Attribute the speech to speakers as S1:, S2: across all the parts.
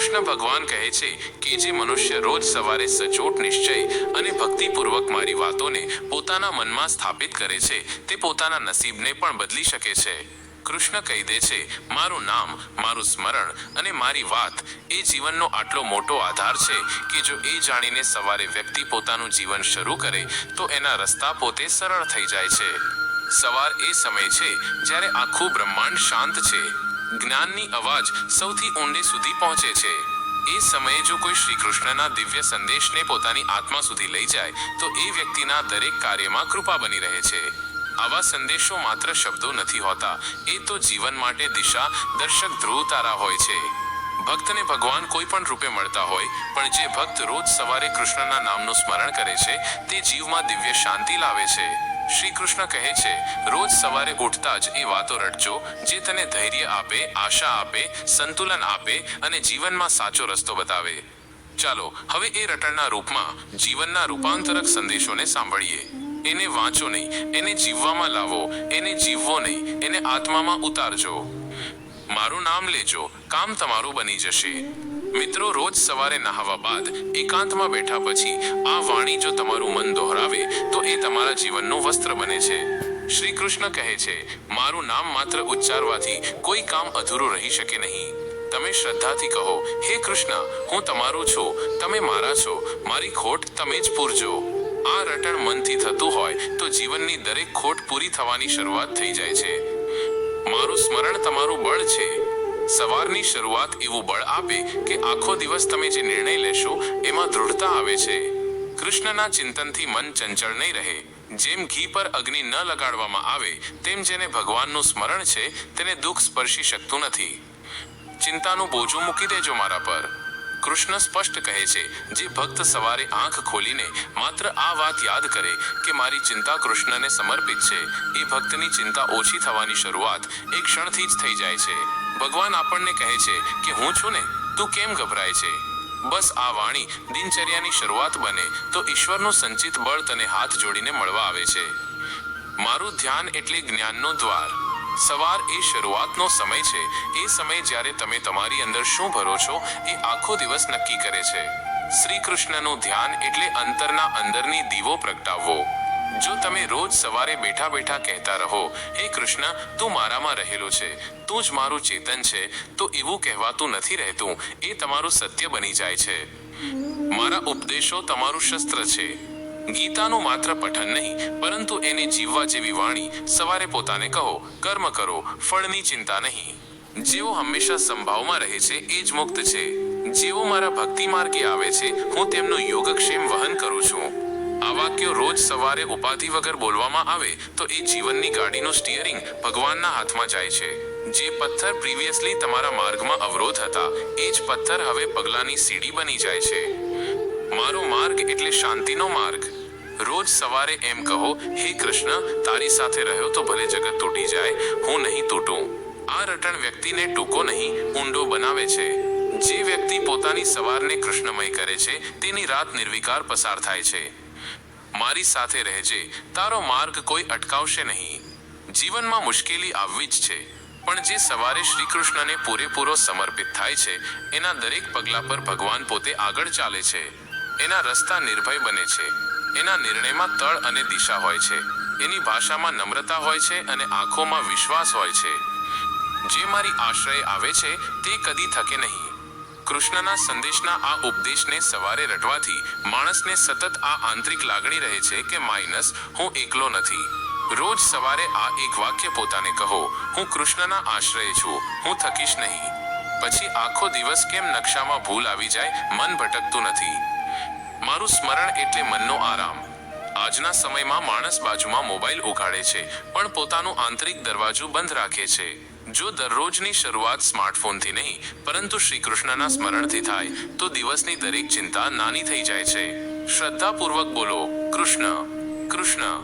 S1: કૃષ્ણ ભગવાન કહે છે કે જે મનુષ્ય રોજ સવારે સચોટ, નિશ્ચય અને ભક્તિપૂર્વક મારી વાતોને પોતાના મનમાં સ્થાપિત કરે છે, તે પોતાના નસીબને પણ બદલી શકે છે. કૃષ્ણ કહી દે છે, મારું નામ, મારું સ્મરણ અને મારી વાત એ જીવનનો આટલો મોટો આધાર છે કે જો એ જાણીને સવારે વ્યક્તિ પોતાનું જીવન શરૂ કરે, તો એના રસ્તા પોતે સરળ થઈ જાય છે. સવાર એ સમય છે જ્યારે આખું બ્રહ્માંડ શાંત છે. જ્ઞાનની અવાજ સૌથી ઊંડે સુધી પહોંચે છે. એ સમયે જો કોઈ શ્રી કૃષ્ણના દિવ્ય સંદેશને પોતાની આત્મા સુધી લઈ જાય, તો એ વ્યક્તિના દરેક કાર્યમાં કૃપા બની રહે છે. આવા સંદેશો માત્ર શબ્દો નથી હોતા, એ તો જીવન માટે દિશા, દર્શક ધ્રુવ તારા હોય છે. ભક્તને ભગવાન કોઈ પણ રૂપે મળતા હોય, પણ જે ભક્ત રોજ સવારે કૃષ્ણના નામનું સ્મરણ કરે છે, તે જીવમાં દિવ્ય શાંતિ લાવે છે. શ્રી કૃષ્ણ કહે છે, રોજ સવારે ઉઠતા જ એ વાતો રટજો જે તને ધૈર્ય આપે, આશા આપે, સંતુલન આપે અને જીવનમાં સાચો રસ્તો બતાવે. ચાલો, હવે એ રટણના રૂપમાં જીવનના રૂપાંતરક સંદેશોને સાંભળીએ. એને વાંચો નહીં, એને જીવવામાં લાવો, એને જીવવો નહીં, એને આત્મામાં ઉતારજો. મારું નામ લેજો, કામ તમારું બની જશે. મિત્રો, રોજ સવારે નહાવા બાદ એકાંતમાં બેઠા પછી આ વાણી જો તમારું મન દોહરાવે, તો એ તમારા જીવનનું વસ્ત્ર બને છે. શ્રી કૃષ્ણ કહે છે, મારું નામ માત્ર ઉચ્ચારવાથી કોઈ કામ અધૂરું રહી શકે નહીં. તમે શ્રદ્ધાથી કહો, હે કૃષ્ણ, હું તમારું છું, તમે મારા છો, મારી ખોટ તમે જ પૂરજો આ રટણ મનથી થતું હોય, તો જીવનની દરેક ખોટ પૂરી થવાની શરૂઆત થઈ જાય છે. મારું સ્મરણ તમારું બળ છે. સવારની શરૂઆત એવું બળ આપે કે આખો દિવસ તમે જે નિર્ણય લેશો, એમાં દૃઢતા આવે છે. કૃષ્ણના ચિંતનથી મન ચંચળ નહીં રહે. જેમ ઘી પર અગ્નિ ન લગાડવામાં આવે, તેમ જેને ભગવાનનું સ્મરણ છે, તેને દુઃખ સ્પર્શી શકતું નથી. ચિંતાનું બોજું મૂકી દેજો મારા પર. કૃષ્ણ સ્પષ્ટ કહે છે, જે ભક્ત સવારે આંખ ખોલીને માત્ર આ વાત યાદ કરે કે મારી ચિંતા કૃષ્ણને સમર્પિત છે, એ ભક્તની ચિંતા ઓછી થવાની શરૂઆત એક ક્ષણથી જ થઈ જાય છે. ભગવાન આપણને કહે છે કે, હું છું ને, તું કેમ ગભરાય છે? બસ આ વાણી દિનચર્યાની શરૂઆત બને તો ઈશ્વરનું સંચિત બળ તને હાથ જોડીને મળવા આવે છે. મારું ધ્યાન એટલે જ્ઞાનનો દ્વાર. સવાર એ શરૂઆતનો સમય છે. એ સમય જ્યારે તમે તમારી અંદર શું ભરો છો, એ આખો દિવસ નક્કી કરે છે. શ્રી કૃષ્ણનું ધ્યાન એટલે અંતરના અંદરની દીવો પ્રગટાવવો. જો તમે રોજ સવારે બેઠા બેઠા કહેતા રહો, હે કૃષ્ણ, તું મારામાં રહેલો છે. તું જ મારું ચેતન છે. તો એવું કહેવાતું નથી રહેતું. એ તમારું સત્ય બની જાય છે. મારા ઉપદેશો તમારું શસ્ત્ર છે. ગીતાનું માત્ર પઠન નહીં, પરંતુ એને જીવવા જેવી વાણી સવારે પોતાને કહો, કર્મ કરો, ફળની ચિંતા નહીં. જેઓ હંમેશા સંભાવમાં રહે છે, એ જ મુક્ત છે. જેઓ મારા ભક્તિ માર્ગે આવે છે, હું તેમનો યોગક્ષેમ વહન કરું છું. આ વાક્યો રોજ સવારે ઉપાધિ વગર બોલવામાં આવે, તો એ જીવનની ગાડીનું સ્ટીયરિંગ ભગવાનના હાથમાં જાય છે. જે પથ્થર પ્રીવિયસલી તમારા માર્ગમાં અવરોધ હતા, એ જ પથ્થર હવે પગલાની સીડી બની જાય છે. મારો માર્ગ એટલે શાંતિનો માર્ગ. રોજ સવારે એમ કહો, હે કૃષ્ણ, તારી સાથે રહ્યો તો ભલે જગત તૂટી જાય, હું નહીં તૂટું. આ રટણ વ્યક્તિને ટૂંકો નહીં, ઊંડો બનાવે છે. જે વ્યક્તિ પોતાની સવારને કૃષ્ણમય કરે છે, તેની રાત નિર્વિકાર પસાર થાય છે. મારી સાથે રહેજે, તારો માર્ગ કોઈ અટકાવશે નહીં. જીવનમાં મુશ્કેલી આવવી જ છે, પણ જે સવારે શ્રી કૃષ્ણને પૂરેપૂરો સમર્પિત થાય છે, એના દરેક પગલા પર ભગવાન પોતે આગળ ચાલે છે. એના રસ્તા નિર્ભય બને છે. એના નિર્ણયમાં તળ અને દિશા હોય છે. એની ભાષામાં નમ્રતા હોય છે અને આંખોમાં વિશ્વાસ હોય છે. જે મારી આશ્રય આવે છે તે કદી થકે નહીં. કૃષ્ણના સંદેશના આ ઉપદેશને સવારે રટવાથી માણસને સતત આ આંતરિક લાગણી રહે છે કે માઇનસ, હું એકલો નથી. રોજ સવારે આ એક વાક્ય પોતાને કહો, હું કૃષ્ણના આશ્રય છું, હું થકીશ નહીં. પછી આખો દિવસ કેમ નકશામાં ભૂલ આવી જાય, મન ભટકતું નથી. મારું સ્મરણ એટલે મનનો આરામ. આજના સમયમાં માણસ બાજુમાં મોબાઈલ ઉઘાડે છે, પણ પોતાનું આંતરિક દરવાજો બંધ રાખે છે. જો દરરોજની શરૂઆત સ્માર્ટફોનથી નહીં, પરંતુ શ્રી કૃષ્ણના સ્મરણથી થાય, તો દિવસની દરેક ચિંતા નાની થઈ જાય છે. શ્રદ્ધાપૂર્વક બોલો, કૃષ્ણ કૃષ્ણ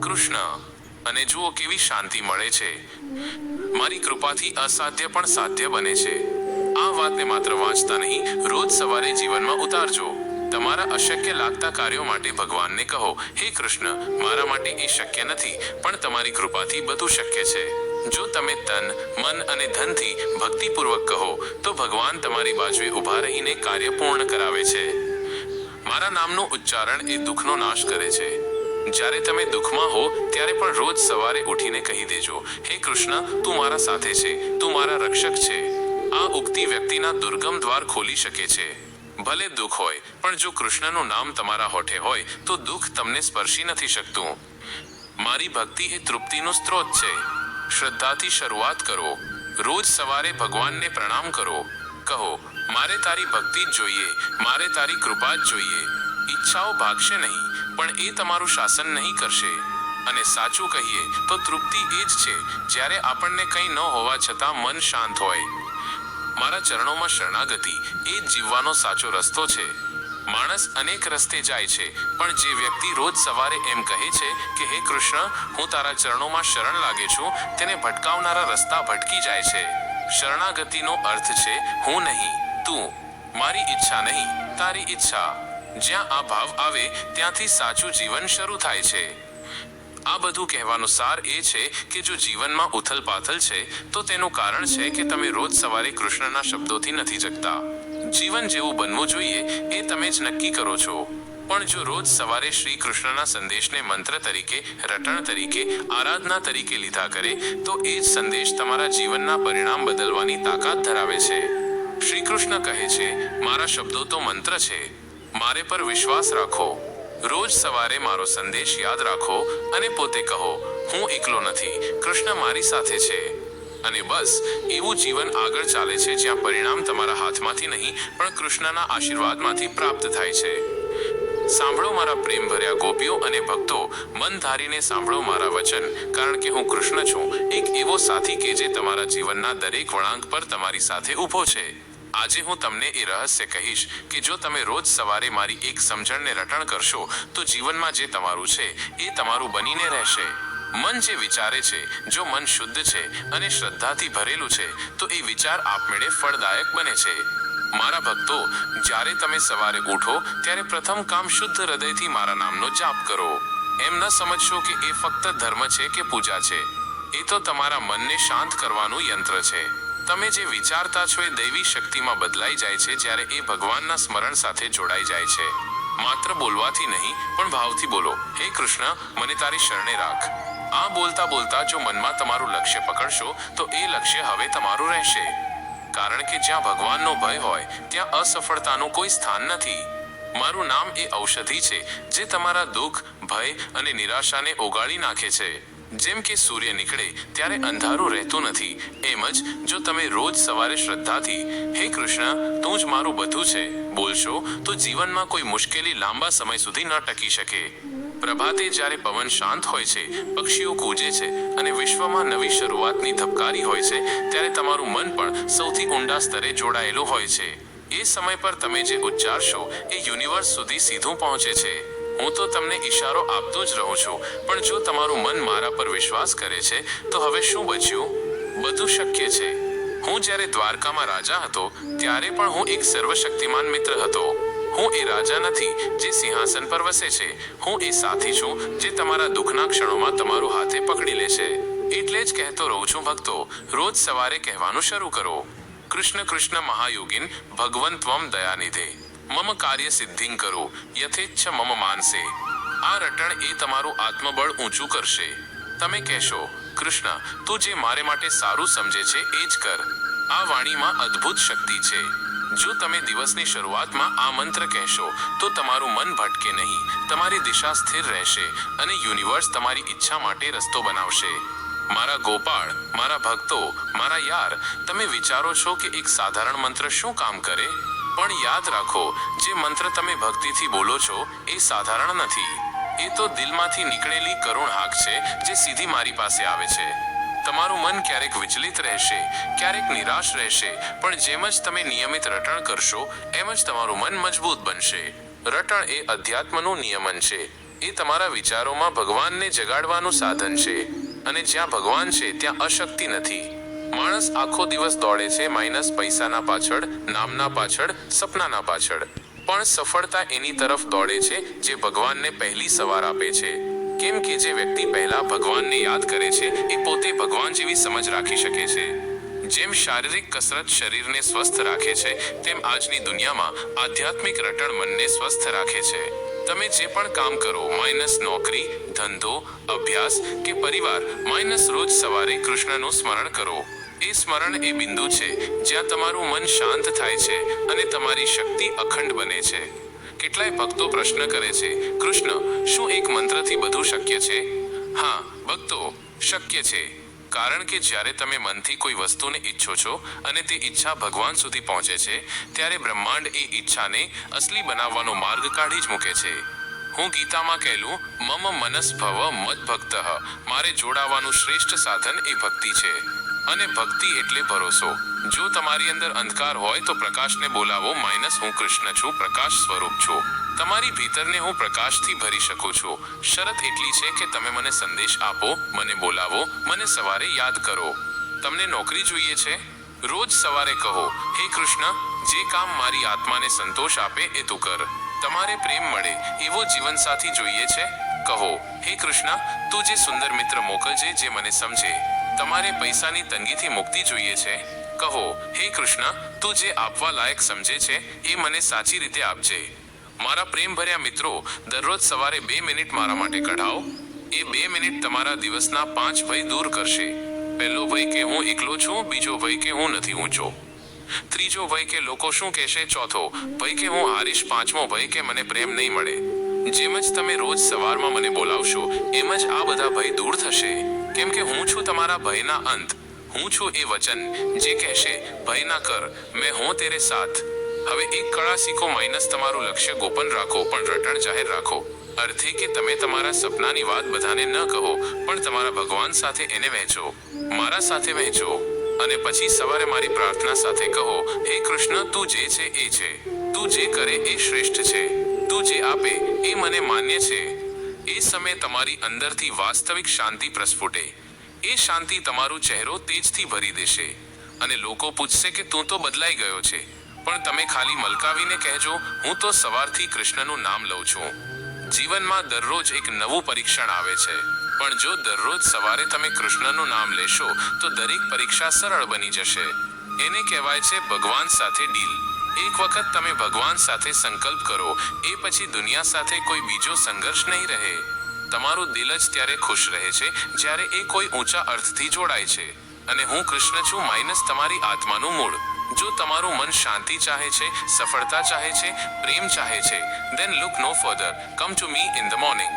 S1: કૃષ્ણ. અને જુઓ કેવી શાંતિ મળે છે. મારી કૃપાથી અસાધ્ય પણ સાધ્ય બને છે. આ વાતને માત્ર વાંચતા નહીં, રોજ સવારે જીવનમાં ઉતારજો. તમારા અશક્ય લાગતા કાર્યો માટે ભગવાનને કહો, હે કૃષ્ણ, મારા માટે એ શક્ય નથી, પણ તમારી કૃપાથી બધું શક્ય છે. જો તમે તન, મન અને ધનથી ભક્તિપૂર્વક કહો, તો ભગવાન તમારી બાજુએ ઊભા રહીને કાર્ય પૂર્ણ કરાવે છે. મારા નામનું ઉચ્ચારણ એ દુઃખનો નાશ કરે છે. જ્યારે તમે દુઃખમાં હો, ત્યારે પણ રોજ સવારે ઉઠીને કહી દેજો, હે કૃષ્ણ, તું મારા સાથે છે, તું મારા રક્ષક છે. આ ઉક્તિ વ્યક્તિના દુર્ગમ દ્વાર ખોલી શકે છે. ભલે દુઃખ હોય, પણ જો કૃષ્ણનું નામ તમારા હોઠે હોય, તો દુઃખ તમને સ્પર્શી નથી શકતું. મારી ભક્તિ એ તૃપ્તિનું સ્ત્રોત છે. શ્રદ્ધાથી શરૂઆત કરો. રોજ સવારે ભગવાનને પ્રણામ કરો. કહો, મારે તારી ભક્તિ જ જોઈએ, મારે તારી કૃપા જ જોઈએ. ઈચ્છાઓ ભાગશે નહીં, પણ એ તમારું શાસન નહીં કરશે. અને સાચું કહીએ, તો તૃપ્તિ એ જ છે. જ્યારે આપણને કંઈ ન હોવા છતાં મન શાંત હોય. મારા ચરણોમાં શરણાગતિ એ જ જીવવાનો સાચો રસ્તો છે. માણસ અનેક રસ્તે જાય છે, પણ જે વ્યક્તિ રોજ સવારે એમ કહે છે કે, હે કૃષ્ણ, હું તારા ચરણોમાં શરણ લાગે છું, તેને ભટકાવનારા રસ્તા ભટકી જાય છે. શરણાગતિનો અર્થ છે, હું નહીં, તું, મારી ઈચ્છા નહીં, તારી ઈચ્છા. જ્યાં આ ભાવ આવે, ત્યાંથી સાચું જીવન શરૂ થાય છે. આ બધું કહેવાનો સાર એ છે કે જો જીવનમાં ઉથલ પાથલ છે, તો તેનું કારણ છે કે તમે રોજ સવારે કૃષ્ણના શબ્દોથી નથી જગતા. જીવન જેવું બનવું જોઈએ એ તમે જ નક્કી કરો છો. પણ જો રોજ સવારે શ્રી કૃષ્ણના સંદેશને મંત્ર તરીકે, રટણ તરીકે, આરાધના તરીકે લીધા કરે, તો એ જ સંદેશ તમારા જીવનના પરિણામ બદલવાની તાકાત ધરાવે છે. શ્રી કૃષ્ણ કહે છે, મારા શબ્દો તો મંત્ર છે. મારે પર વિશ્વાસ રાખો. રોજ સવારે મારો સંદેશ યાદ રાખો અને પોતે કહો, હું એકલો નથી. કૃષ્ણ મારી સાથે છે. અને બસ, એવું જીવન આગળ ચાલે છે જ્યાં પરિણામ તમારા હાથમાંથી નહીં, પણ કૃષ્ણના આશીર્વાદમાંથી પ્રાપ્ત થાય છે. સાંભળો મારા પ્રેમ ભર્યા ગોપીઓ અને ભક્તો, મન ધારીને સાંભળો મારા વચન, કારણ કે હું કૃષ્ણ છું. એક એવો સાથી કે જે તમારા જીવનના દરેક વળાંક પર તમારી સાથે ઊભો છે. આજે હું તમને એ રહસ્ય કહીશ કે જો તમે રોજ સવારે મારી એક સમજણને રટણ કરશો, તો જીવનમાં જે તમારું છે, એ તમારું બનીને રહેશે. મન જે વિચારે છે, જો મન શુદ્ધ છે અને શ્રદ્ધાથી ભરેલું છે, તો એ વિચાર આપમેળે ફળદાયક બને છે. મારા ભક્તો, જ્યારે તમે સવારે ઉઠો, ત્યારે પ્રથમ કામ શુદ્ધ હૃદયથી મારા નામનો જાપ કરો. એમ ન સમજશો કે એ ફક્ત ધર્મ છે કે પૂજા છે. એ તો તમારા મનને શાંત કરવાનું યંત્ર છે. તમે જે વિચારતા છો એ દૈવી શક્તિમાં બદલાઈ જાય છે જ્યારે એ ભગવાનના સ્મરણ સાથે જોડાઈ જાય છે. માત્ર બોલવાથી નહીં, પણ ભાવથી બોલો. હે કૃષ્ણ, મને તારી શરણે રાખ. આ બોલતા બોલતા જો મનમાં તમારું લક્ષ્ય પકડશો, તો એ લક્ષ્ય હવે તમારું રહેશે. કારણ કે જ્યાં ભગવાનનો ભય હોય, ત્યાં અસફળતાનું કોઈ સ્થાન નથી. મારું નામ એ ઔષધિ છે, જે તમારા દુઃખ, ભય અને નિરાશાને ઓગાળી નાખે છે. જેમ કે સૂર્ય નીકળે ત્યારે અંધારું રહેતું નથી. એમ જ જો તમે રોજ સવારે શ્રદ્ધાથી, હે કૃષ્ણ, તું જ મારું બધું છે બોલશો, તો જીવનમાં કોઈ મુશ્કેલી લાંબા સમય સુધી ન ટકી શકે. પ્રભાતે જ્યારે પવન શાંત હોય છે, પક્ષીઓ કૂજે છે અને વિશ્વમાં નવી શરૂઆતની ધબકારી હોય છે, ત્યારે તમારું મન પણ સૌથી ઊંડા સ્તરે જોડાયેલું હોય છે. એ સમય પર તમે જે ઉચ્ચારશો, એ યુનિવર્સ સુધી સીધું પહોંચે છે. હું તો તમને ઈશારો આપતો જ રહું છું. પણ જો તમારું મન મારા પર વિશ્વાસ કરે છે, તો હવે શું બચ્યું? બધું શક્ય છે. હું જ્યારે દ્વારકામાં રાજા હતો, ત્યારે પણ હું એક સર્વશક્તિમાન મિત્ર હતો. હું એ રાજા નથી, જે સિંહાસન પર વસે છે. હું એ સાથી છું, જે તમારા દુઃખના ક્ષણોમાં તમારું હાથે પકડી લે છે. એટલે જ કહેતો રહું છું, ભક્તો, રોજ સવારે કહેવાનું શરૂ કરો. કૃષ્ણ કૃષ્ણ મહાયોગિન ભગવંતવમ ત્વમ દયાનિધે. મમ કાર્ય સિદ્ધિં કરો, યથેચ્છ મમ માનસે. આ રટણ એ તમારું આત્મબળ ઊંચું કરશે. તમે કહેશો, કૃષ્ણ, તું જે મારે માટે સારું સમજે છે, એ જ કર. આ વાણીમાં અદ્ભુત શક્તિ છે. જો તમે દિવસની શરૂઆતમાં આ મંત્ર કહેશો, તો તમારું મન ભટકે નહીં. તમારી દિશા સ્થિર રહેશે અને યુનિવર્સ તમારી ઈચ્છા માટે રસ્તો બનાવશે. મારા ગોપાળ, મારા ભક્તો, મારા યાર, તમે વિચારો છો કે એક સાધારણ મંત્ર શું કામ કરે? પણ યાદ રાખો, જે મંત્ર તમે ભક્તિથી બોલો છો, એ સાધારણ નથી. એ તો દિલમાંથી નીકળેલી કરુણ હાક છે, જે સીધી મારી પાસે આવે છે. તમારું મન ક્યારેક વિચલિત રહેશે, ક્યારેક નિરાશ રહેશે, પણ જેમ જ તમે નિયમિત રટણ કરશો, એમ જ તમારું મન મજબૂત બનશે. રટણ એ અધ્યાત્મનું નિયમન છે. એ તમારા વિચારોમાં ભગવાનને જગાડવાનું સાધન છે. અને જ્યાં ભગવાન છે, ત્યાં અશક્તિ નથી. માણસ આખો દિવસ દોડે છે માઇનસ પૈસાના પાછળ, નામના પાછળ, સપનાના પાછળ. પણ સફળતા એની તરફ દોડે છે જે ભગવાનને પહેલી સવાર આપે છે. કેમ કે જે વ્યક્તિ પહેલા ભગવાનને યાદ કરે છે, એ પોતે ભગવાન જેવી સમજ રાખી શકે છે. જેમ શારીરિક કસરત શરીરને સ્વસ્થ રાખે છે, તેમ આજની દુનિયામાં આધ્યાત્મિક રટણ મનને સ્વસ્થ રાખે છે. તમે જે પણ કામ કરો, માઇનસ નોકરી, ધંધો, અભ્યાસ કે પરિવાર, માઇનસ રોજ સવારે કૃષ્ણનું સ્મરણ કરો. એ સ્મરણ એ બિંદુ છે, જ્યાં તમારું મન શાંત થાય છે અને તમારી શક્તિ અખંડ બને છે. કેટલાય ભક્તો પ્રશ્ન કરે છે, કૃષ્ણ, શું એક મંત્રથી બધું શક્ય છે? હા, ભક્તો, શક્ય છે. કારણ કે જ્યારે તમે મનથી કોઈ વસ્તુને ઈચ્છો છો અને તે ઈચ્છા ભગવાન સુધી પહોંચે છે, ત્યારે બ્રહ્માંડ એ ઈચ્છાને અસલી બનાવવાનો માર્ગ કાઢી જ મૂકે છે. હું ગીતામાં કહેલું, મમ મનસ ભવ મદ ભક્ત મારે જોડાવાનું શ્રેષ્ઠ સાધન એ ભક્તિ છે. અને ભક્તિ એટલે ભરોસો. જો તમારી અંદર અંધકાર હોય તો પ્રકાશને બોલાવો. માઇનસ હું કૃષ્ણ છું, પ્રકાશ સ્વરૂપ છું. તમારી ભીતરને હું પ્રકાશથી ભરી શકું છું. શરત એટલી છે કે તમે મને સંદેશ આપો, મને બોલાવો, મને સવારે યાદ કરો. તમને નોકરી જોઈએ છે? રોજ સવારે કહો, હે કૃષ્ણ, જે કામ મારી આત્માને સંતોષ આપે એ તું કર. તમારે પ્રેમ મળે, એવો જીવનસાથી જોઈએ છે? કહો, હે કૃષ્ણ, તું જે સુંદર મિત્ર મોકલજે, જે મને સમજે. તમારે પૈસાની તંગીથી મુક્તિ જોઈએ છે. કહો, હે કૃષ્ણ, તું જે આપવા લાયક સમજે છે, એ મને સાચી રીતે આપજે. મારા પ્રેમ ભર્યા મિત્રો, દરરોજ સવારે બે મિનિટ મારા માટે કઢાવો એ બે મિનિટ તમારા દિવસના પાંચ ભય દૂર કરશે. પહેલો ભય કે હું એકલો છું, બીજો ભય કે હું નથી ઊંચો. ત્રીજો ભય કે લોકો શું કહેશે, ચોથો ભય કે હું હારીશ, પાંચમો ભય કે મને પ્રેમ નહીં મળે. જેમ જ તમે રોજ સવારમાં મને બોલાવશો, એમ જ આ બધા ભય દૂર થશે. કેમ કે હું છું તમારા ભયના અંત. હું છું એ વચન, જે કહેશે, ભય ના કર, મેં હું તેરે સાથ. હવે એક કળા શીખો, માઇનસ તમારું લક્ષ્ય ગોપન રાખો, પણ રટણ જાહેર રાખો. અર્થે કે તમે તમારા સપનાની વાત બધાને ન કહો, પણ તમારા ભગવાન સાથે એને વહેંચો, મારા સાથે વહેંચો. અને પછી સવારે મારી પ્રાર્થના સાથે કહો, હે કૃષ્ણ, તું જે છે એ છે. તું જે કરે એ શ્રેષ્ઠ છે. તું જે આપે એ મને માન્ય છે. એ સમયે તમારી અંદરથી વાસ્તવિક શાંતિ પ્રસ્ફુટે. એ શાંતિ તમારો ચહેરો તેજથી ભરી દેશે. અને લોકો પૂછશે કે તું તો બદલાઈ ગયો છે. પણ તમે ખાલી મલકાવીને કહેજો, હું તો સવારથી કૃષ્ણનું નામ લઉં છું. જીવનમાં દરરોજ એક નવું પરીક્ષણ આવે છે. પણ જો દરરોજ સવારે તમે કૃષ્ણનું નામ લેશો, તો દરેક પરીક્ષા સરળ બની જશે. એને કહેવાય છે ભગવાન સાથે ડીલ. એક વખત તમે ભગવાન સાથે સંકલ્પ કરો, એ પછી દુનિયા સાથે કોઈ બીજો સંઘર્ષ નહીં રહે. તમારું દિલ જ ત્યારે ખુશ રહે છે, જ્યારે એ કોઈ ઊંચા અર્થથી જોડાય છે. અને હું કૃષ્ણ છું માઇનસ તમારી આત્માનું મૂળ. જો તમારું મન શાંતિ ચાહે છે, સફળતા ચાહે છે, પ્રેમ ચાહે છે then look no further come to me in the morning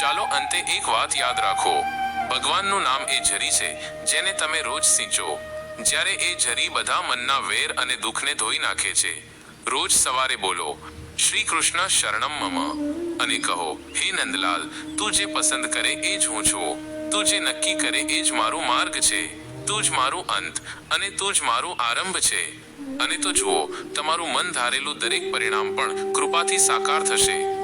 S1: ચાલો અંતે એક વાત યાદ રાખો. ભગવાનનું નામ એ ઝરી છે, જેને તમે રોજ સિંચો. જ્યારે એ ઝરી બધા મનના વેર અને દુઃખને ધોઈ નાખે છે, રોજ સવારે બોલો શ્રી કૃષ્ણ શરણમ મમ. અને કહો, હે નંદલાલ, તું જે પસંદ કરે એ જ હું છું. તું જે નક્કી કરે એ જ મારું માર્ગ છે. તું જ મારું અંત અને તું જ મારું આરંભ છે. અને તો જુઓ, તમારું મન ધારેલું દરેક પરિણામ પણ કૃપાથી સાકાર થશે.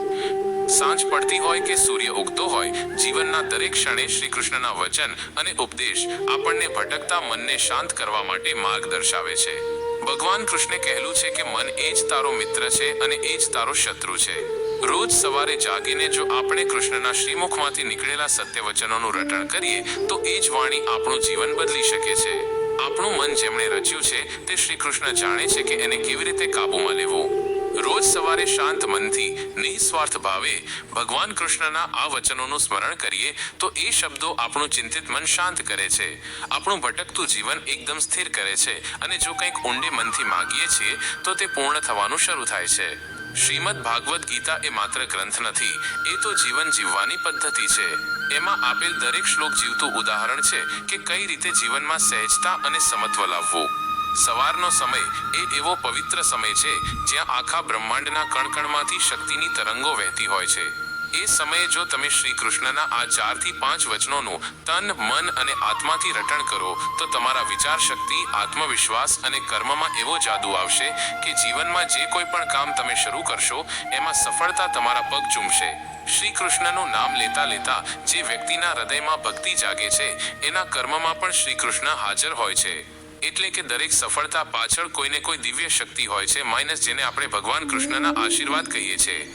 S1: સાંજ પડતી હોય કે સૂર્ય ઉગતો હોય, જીવનના દરેક ક્ષણે શ્રી કૃષ્ણના વચન અને ઉપદેશ આપણને ભટકતા મનને શાંત કરવા માટે માર્ગ દર્શાવે છે. ભગવાન કૃષ્ણે કહેલું છે કે મન એ જ તારો મિત્ર છે અને એ જ તારો શત્રુ છે. રોજ સવારે જાગીને જો આપણે કૃષ્ણના શ્રીમુખમાંથી નીકળેલા સત્ય વચનોનું રટણ કરીએ, તો એ જ વાણી આપણું જીવન બદલી શકે છે. આપણું મન જેમણે રચ્યું છે, તે શ્રી કૃષ્ણ જાણે છે કે એને કેવી રીતે કાબૂમાં લેવું. રોજ સવારે શાંત મનથી નિસ્વાર્થ ભાવે ભગવાન કૃષ્ણના આ વચનોનું સ્મરણ કરીએ, તો એ શબ્દો આપણું ચિંતિત મન શાંત કરે છે. આપણું ભટકતું જીવન એકદમ સ્થિર કરે છે અને જો કંઈક ઊંડે મનથી માગીએ છીએ, તો તે પૂર્ણ થવાનું શરૂ થાય છે. શ્રીમદ ભાગવત ગીતા એ માત્ર ગ્રંથ નથી, એ તો જીવન જીવવાની પદ્ધતિ છે. એમાં આપેલ દરેક શ્લોક જીવતું ઉદાહરણ છે કે કઈ રીતે જીવનમાં સહેજતા અને સમત્વ લાવવું. સવારનો સમય એ એવો પવિત્ર સમય છે જ્યાં આખા બ્રહ્માંડના કણકણમાંથી શક્તિની તરંગો વહેતી હોય છે. એ સમયે જો તમે શ્રી કૃષ્ણના આ ચારથી પાંચ વચનોનું તન, મન અને આત્માથી રટણ કરો, તો તમારા વિચાર શક્તિ, આત્મવિશ્વાસ અને કર્મમાં એવો જાદુ આવશે કે જીવનમાં જે કોઈ પણ કામ તમે શરૂ કરશો, એમાં સફળતા તમારા પગ ચૂમશે. શ્રી કૃષ્ણનું નામ લેતા લેતા જે વ્યક્તિના હૃદયમાં ભક્તિ જાગે છે, એના કર્મમાં પણ શ્રી કૃષ્ણ હાજર હોય છે. એટલે કે દરેક સફળતા પાછળ કોઈને કોઈ દિવ્ય શક્તિ હોય છે, માઇનસ જેને આપણે ભગવાન કૃષ્ણના આશીર્વાદ કહીએ છીએ.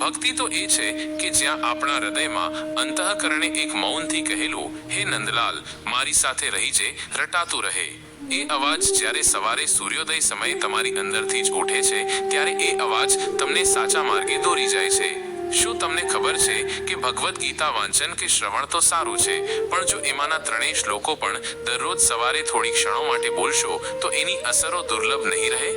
S1: ભક્તિ તો એ છે કે જ્યાં આપણા હૃદયમાં અંતઃકરણે એક મૌનથી કહેલું, હે નંદલાલ, મારી સાથે રહી જે, રટાતું રહે. એ અવાજ જ્યારે સવારે સૂર્યોદય સમયે તમારી અંદરથી જ ઉઠે છે, ત્યારે એ અવાજ તમને સાચા માર્ગે દોરી જાય છે. શું તમને ખબર છે કે ભગવદ્ ગીતા વાંચન કે શ્રવણ તો સારું છે, પણ જો એમાંના ત્રણેય શ્લોકો પણ દરરોજ સવારે થોડી ક્ષણો માટે બોલશો, તો એની અસરો દુર્લભ નહીં રહે?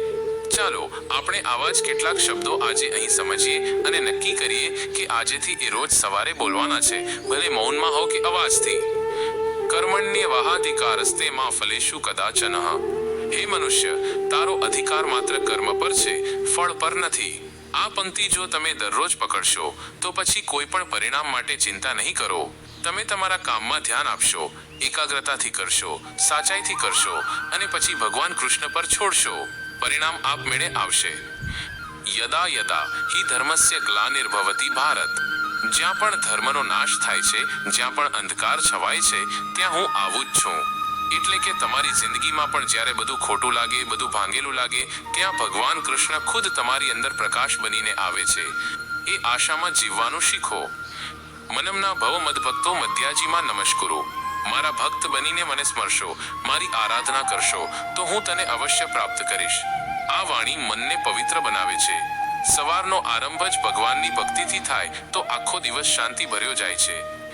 S1: ચાલો, આપણે આવા જ કેટલાક શબ્દો આજે અહીં સમજીએ અને નક્કી કરીએ કે આજેથી એ રોજ સવારે બોલવાના છે, ભલે મૌનમાં હો કે અવાજથી. કર્મણ્ય વાહાધિકારસ્તે માં ફલેશુ કદાચન. હે મનુષ્ય, તારો અધિકાર માત્ર કર્મ પર છે, ફળ પર નથી. આ પંક્તિ જો તમે દરરોજ પકડશો, તો પછી કોઈ પણ પરિણામ માટે ચિંતા નહીં કરો. તમે તમારા કામમાં ધ્યાન આપશો, એકાગ્રતાથી કરશો, સાચાઈથી કરશો અને પછી ભગવાન કૃષ્ણ પર છોડશો. પરિણામ આપમેળે આવશે. યદા યદા હિ ધર્મસ્ય ગ્લાનિર્ભવતી ભારત. જ્યાં પણ ધર્મનો નાશ થાય છે, જ્યાં પણ અંધકાર છવાય છે, ત્યાં હું આવું જ છું. એટલે કે તમારી જિંદગીમાં પણ જ્યારે બધું ખોટું લાગે, બધું ભાંગેલું લાગે, ત્યાં ભગવાન કૃષ્ણ ખુદ તમારી અંદર પ્રકાશ બનીને આવે છે. એ આશામાં જીવવાનું શીખો. મનમના ભવ મદભક્તો મધ્યાજીમાં નમસ્કુરો. મારા ભક્ત બનીને મને સ્મરશો, મારી આરાધના કરશો, તો હું તને અવશ્ય પ્રાપ્ત કરીશ. આ વાણી મનને પવિત્ર બનાવે છે. સવારનો આરંભ જ ભગવાનની ભક્તિથી થાય, તો આખો દિવસ શાંતિ ભર્યો જાય છે.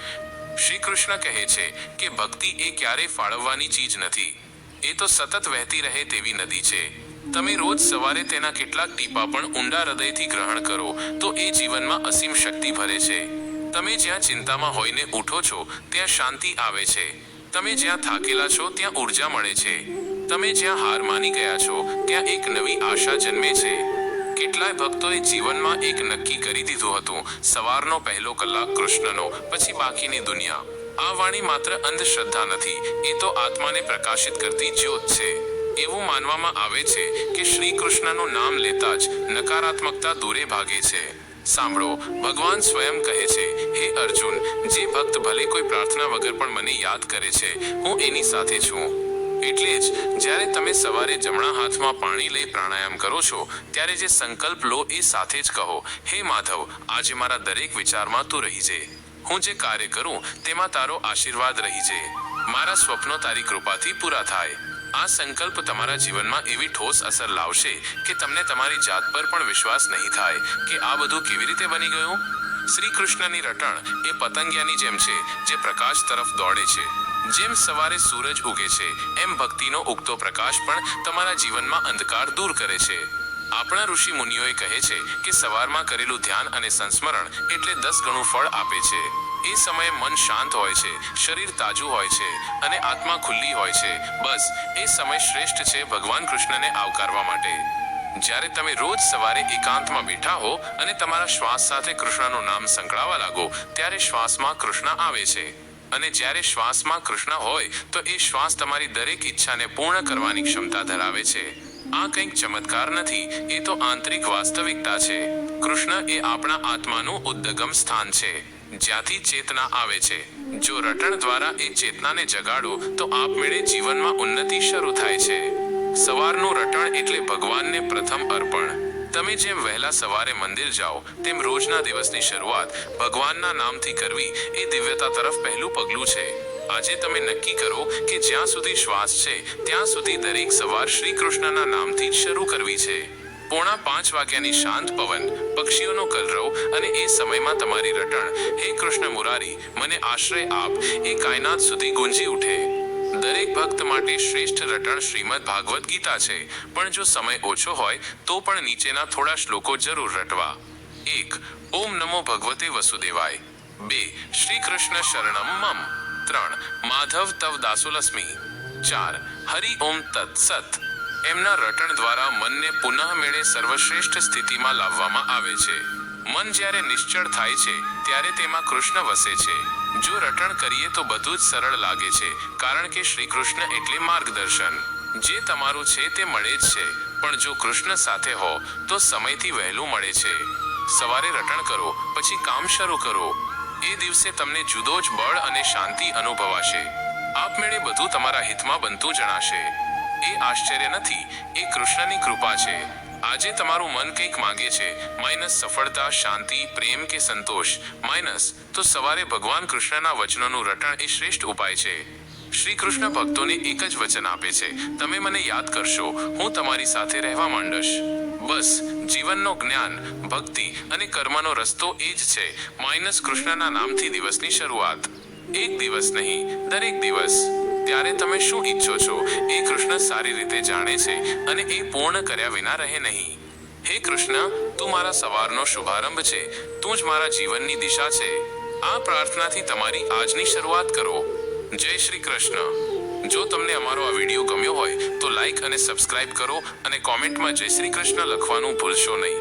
S1: શ્રી કૃષ્ણ કહે છે કે ભક્તિ એ ક્યારે ફાળવવાની ચીજ નથી. એ તો સતત વહેતી રહે તેવી નદી છે. તમે રોજ સવારે તેના કેટલાક ટીપા પણ ઊંડા હૃદયથી ગ્રહણ કરો, તો એ જીવનમાં અસીમ શક્તિ ભરે છે. તમે જ્યાં ચિંતામાં હોઈને ઉઠો છો, ત્યાં શાંતિ આવે છે. તમે જ્યાં થાકેલા છો, ત્યાં ઊર્જા મળે છે. તમે જ્યાં હાર માની ગયા છો, ત્યાં એક નવી આશા જન્મે છે. કેટલાય ભક્તોએ જીવનમાં એક નક્કી કરી દીધું હતું. સવારનો પહેલો કલાક કૃષ્ણનો, પછી બાકીની દુનિયા. આ વાણી માત્ર અંધશ્રદ્ધા નથી, એ તો આત્માને પ્રકાશિત કરતી જ્યોત છે. એવું માનવામાં આવે છે કે શ્રી કૃષ્ણનું નામ લેતા જ નકારાત્મકતા દૂરે ભાગે છે. સાંભળો, ભગવાન સ્વયં કહે છે, હે અર્જુન, જે ભક્ત ભલે કોઈ પ્રાર્થના વગર પણ મને યાદ કરે છે, હું એની સાથે છું. એટલે જ જ્યારે તમે સવારે જમણા હાથમાં પાણી લઈ પ્રાણાયામ કરો છો, ત્યારે જે સંકલ્પ લો એ સાથે જ કહો, હે માધવ, આજે મારા દરેક વિચારમાં તું રહી જે. હું જે કાર્ય કરું, તેમાં તારો આશીર્વાદ રહી જે. મારા સ્વપ્નો તારી કૃપાથી પૂરા થાય. આ સંકલ્પ તમારા જીવનમાં એવી ઠોસ અસર લાવશે કે તમને તમારી જાત પર પણ વિશ્વાસ નહીં થાય કે આ બધું કેવી રીતે બની ગયું? શ્રી કૃષ્ણની રટણ એ પતંગિયાની જેમ છે, જે પ્રકાશ તરફ દોડે છે. જેમ સવારે સૂરજ ઉગે છે, એમ ભક્તિનો ઉગતો પ્રકાશ પણ તમારા જીવનમાં અંધકાર દૂર કરે છે. આપણા ઋષિ મુનિઓએ કહે છે કે સવારમાં કરેલું ધ્યાન અને સંસ્મરણ એટલે દસ ગણું ફળ આપે છે. એ સમયે મન શાંત હોય છે, શરીર તાજું હોય છે અને આત્મા ખુલ્લી હોય છે. બસ, એ સમય શ્રેષ્ઠ છે ભગવાન કૃષ્ણને આવકારવા માટે. જ્યારે તમે રોજ સવારે એકાંતમાં બેઠા હો અને તમારા શ્વાસ સાથે કૃષ્ણનું નામ સંકળાવા લાગો, ત્યારે શ્વાસમાં કૃષ્ણ આવે છે. અને જ્યારે શ્વાસમાં કૃષ્ણ હોય, તો એ શ્વાસ તમારી દરેક ઈચ્છાને પૂર્ણ કરવાની ક્ષમતા ધરાવે છે. આ કંઈક ચમત્કાર નથી, એ તો આંતરિક વાસ્તવિકતા છે. કૃષ્ણ એ આપણા આત્માનું ઉદ્દગમ સ્થાન છે, જ્યાંથી ચેતના આવે છે. જો રટણ દ્વારા એ ચેતનાને જગાડો, તો આપમેળે જીવનમાં ઉન્નતિ શરૂ થાય છે. સવારનું રટણ એટલે ભગવાનને પ્રથમ અર્પણ. તમે જેમ વહેલા સવારે મંદિર જાઓ, તેમ રોજના દિવસની શરૂઆત ભગવાનના નામથી કરવી એ દિવ્યતા તરફ પહેલું પગલું છે. આજે તમે નક્કી કરો કે જ્યાં સુધી શ્વાસ છે, ત્યાં સુધી દરેક સવાર શ્રી કૃષ્ણના નામથી જ શરૂ કરવી છે. પોણા પાંચ વાગ્યાની શાંત પવન, પક્ષીઓનો કલરવ અને એ સમયમાં તમારી રટણ, હે કૃષ્ણ મુરારી, મને આશ્રય આપ, એ કાયનાત સુધી ગુંજી ઉઠે. દરેક ભક્ત માટે શ્રેષ્ઠ રટણ શ્રીમદ ભાગવત ગીતા છે. પણ જો સમય ઓછો હોય, તો પણ નીચેના થોડા શ્લોકો જરૂર રટવા. એક, ઓમ નમો ભગવતે વસુદેવાય. બે શ્રી કૃષ્ણ શરણમ મમ. ત્રણ, માધવ તવ દાસોલસ્મી. ચાર, હરિ ઓમ તત્સત એમના રટણ દ્વારા મનને પુનઃ મેળે સર્વશ્રેષ્ઠ સ્થિતિમાં લાવવામાં આવે છે. મન જ્યારે નિશ્ચળ થાય છે, ત્યારે તેમાં કૃષ્ણ વસે છે. જો રટણ કરીએ તો બધું જ સરળ લાગે છે, કારણ કે શ્રી કૃષ્ણ એટલે માર્ગદર્શન. જે તમારું છે તે મળે જ છે, પણ જો કૃષ્ણ સાથે હો, તો સમયથી વહેલું મળે છે. સવારે રટણ કરો, પછી કામ શરૂ કરો. એ દિવસે તમને જુદો જ બળ અને શાંતિ અનુભવાશે. આપમેળે બધું તમારા હિતમાં બનતું જણાશે. એ આશ્ચર્ય નથી, એ કૃષ્ણની કૃપા છે. આજે તમારું મન કંઈક માંગે છે. માઇનસ સફળતા, શાંતિ, પ્રેમ કે સંતોષ. માઇનસ, તો સવારે ભગવાન કૃષ્ણના વચનોનું રટણ એ શ્રેષ્ઠ ઉપાય છે. શ્રી કૃષ્ણ ભક્તોને એક જ વચન આપે છે. તમે મને યાદ કરશો. હું તમારી સાથે રહેવા માંડશ. બસ, જીવનનો જ્ઞાન, ભક્તિ અને કર્મનો રસ્તો એ જ છે. માઇનસ કૃષ્ણના નામથી દિવસની શરૂઆત. એક દિવસ નહીં, દરેક દિવસ. ત્યારે તમે શું ઈચ્છો છો? એ કૃષ્ણ સારી રીતે જાણે છે અને એ પૂર્ણ કર્યા વિના રહે નહીં. હે કૃષ્ણ, તું મારા સવારનો શુભારંભ છે. તું જ મારા જીવનની દિશા છે. આ પ્રાર્થનાથી તમારી આજની શરૂઆત કરો. જય શ્રી કૃષ્ણ. જો તમને અમારો આ વીડિયો ગમ્યો હોય, તો લાઈક અને સબસ્ક્રાઇબ કરો અને કોમેન્ટમાં જય શ્રી કૃષ્ણ લખવાનું ભૂલશો નહીં.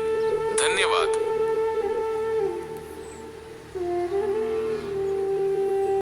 S1: ધન્યવાદ.